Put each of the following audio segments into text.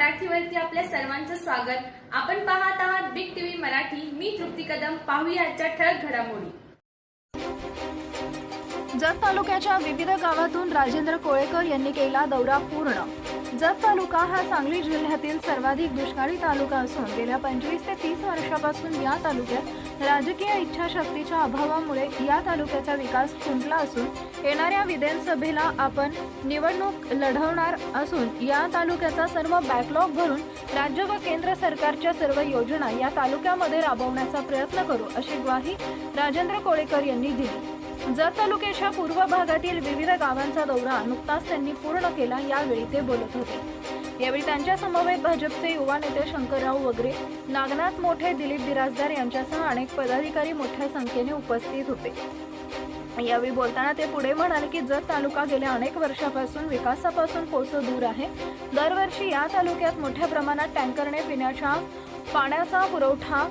मराठीवरती आपल्या सर्वांचं स्वागत. आपण पाहत आहात बिग टीव्ही मराठी. मी तृप्ती कदम. पाहूया आजच्या ठळक घडामोडी. जत तालुक्याच्या विविध गावातून राजेंद्र कोळेकर यांनी केला दौरा पूर्ण. जत तालुका हा सांगली जिल्ह्यातील सर्वाधिक दुष्काळी तालुका असून गेल्या पंचवीस ते तीस वर्षापासून या तालुक्यात राजकीय इच्छाशक्तीच्या अभावामुळे या तालुक्याचा विकास खुंटला असून येणाऱ्या विधानसभेला आपण निवडणूक लढवणार असून या तालुक्याचा सर्व बॅकलॉग भरून राज्य व केंद्र सरकारच्या सर्व योजना या तालुक्यामध्ये राबवण्याचा प्रयत्न करू अशी ग्वाही राजेंद्र कोळेकर यांनी दिली. जत तालुक्याच्या पूर्व भागातील विविध गावांचा दौरा नुकताच त्यांनी पूर्ण केला यावेळी ते बोलत होते. यावेळी त्यांच्या समवेत भाजपचे युवा नेते शंकरराव वगैरे नागनाथ मोठे दिलीप बिराजदार यांच्यासह अनेक पदाधिकारी मोठ्या संख्येने उपस्थित होते. यावेळी बोलताना ते पुढे म्हणाले की जत तालुका गेल्या अनेक वर्षापासून विकासापासून कोसं दूर आहे. दरवर्षी या तालुक्यात मोठ्या प्रमाणात टँकरने पिण्याच्या पाण्याचा पुरवठा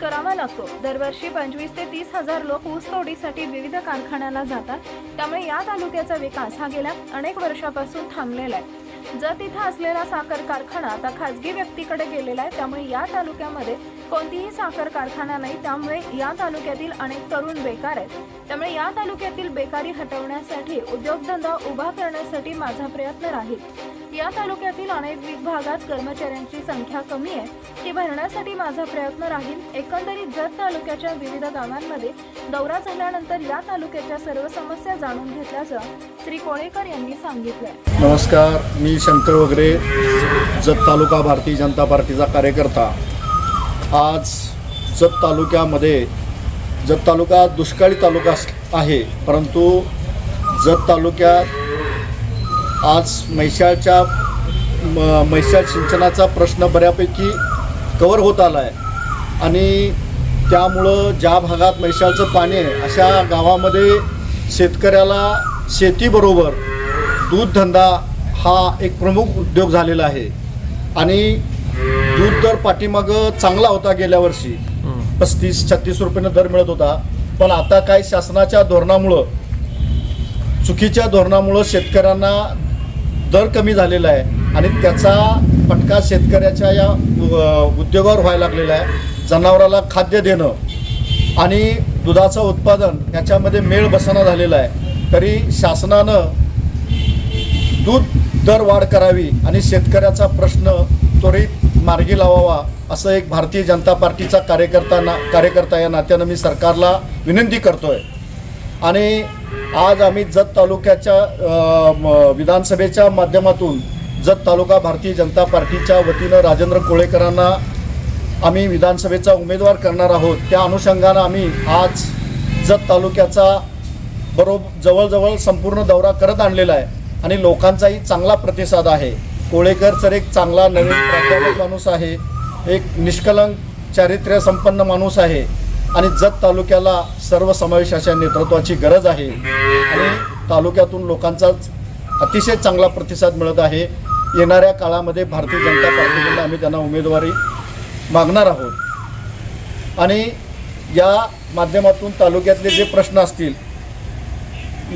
करावा लागतो. दरवर्षी पंचवीस ते तीस हजार लोक ऊसतोडीसाठी विविध कारखान्याला जातात. त्यामुळे या तालुक्याचा विकास हा गेल्या अनेक वर्षापासून थांबलेला आहे. जर तिथं असलेला साखर कारखाना आता खाजगी व्यक्तीकडे गेलेला आहे. त्यामुळे या तालुक्यामध्ये कोणतीही साखर कारखाना नाही. त्यामुळे या तालुक्यातील अनेक तरुण बेकार आहेत. त्यामुळे या तालुक्यातील बेकारी हटवण्यासाठी उद्योगधंदा उभा करण्यासाठी माझा प्रयत्न राहील. या तालुक्यातील अनेक विभागात कर्मचाऱ्यांची संख्या कमी आहे ती भरण्यासाठी माझा प्रयत्न राहील. एकंदरीत जत तालुक्याच्या विविध गावांमध्ये दौरा झाल्यानंतर या तालुक्याच्या सर्व समस्या जाणून घेतल्याचं श्री कोळेकर यांनी सांगितलं नमस्कार मी शंकर वगैरे जत तालुका भारतीय जनता पार्टीचा कार्यकर्ता. आज जत तालुक्यामध्ये जत तालुका दुष्काळी तालुका अस- आहे परंतु जत तालुक्यात आज म्हैशाळच्या म- म्हैसाळ सिंचनाचा प्रश्न बऱ्यापैकी कवर होत आला आहे आणि त्यामुळं ज्या भागात म्हैशाळचं पाणी आहे अशा गावामध्ये शेतकऱ्याला शेतीबरोबर दूधधंदा हा एक प्रमुख उद्योग झालेला आहे. आणि दूध दर पाठीमागं चांगला होता गेल्या वर्षी. पस्तीस छत्तीस रुपयानं दर मिळत होता. पण आता काय शासनाच्या धोरणामुळं चुकीच्या धोरणामुळं शेतकऱ्यांना दर कमी झालेला आहे आणि त्याचा फटका शेतकऱ्याच्या या उद्योगावर व्हायला लागलेला आहे. जनावराला खाद्य देणं आणि दुधाचं उत्पादन याच्यामध्ये मेळ बसणं झालेला आहे. तरी शासनानं दूध दर वाढ करावी आणि शेतकऱ्याचा प्रश्न त्वरित मार्गी लावावा असं एक भारतीय जनता पार्टीचा कार्यकर्ता ना कार्यकर्ता या नात्यानं मी सरकारला विनंती करतो आहे आणि आज आम्ही जत तालुक्याच्या म- विधानसभेच्या माध्यमातून जत तालुका भारतीय जनता पार्टीच्या वतीनं राजेंद्र कोळेकरांना आम्ही विधानसभेचा उमेदवार करणार आहोत. त्या अनुषंगानं आम्ही आज जत तालुक्याचा बरोबर जवळजवळ संपूर्ण दौरा करत आणलेला आहे आणि लोकांचाही चांगला प्रतिसाद आहे. कोळेकर तर एक चांगला नवीन प्राध्यापक माणूस आहे. एक निष्कलंक चारित्र्य संपन्न माणूस आहे. आणि जत तालुक्याला सर्वसमावेश अशा नेतृत्वाची गरज आहे. आणि तालुक्यातून लोकांचा अतिशय चांगला प्रतिसाद मिळत आहे. येणाऱ्या काळामध्ये भारतीय जनता पार्टीकडून आम्ही त्यांना उमेदवारी मागणार आहोत. आणि या माध्यमातून तालुक्यातले जे प्रश्न असतील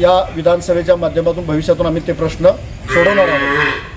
या विधानसभेच्या माध्यमातून भविष्यातून आम्ही ते प्रश्न सोडवणार आहोत.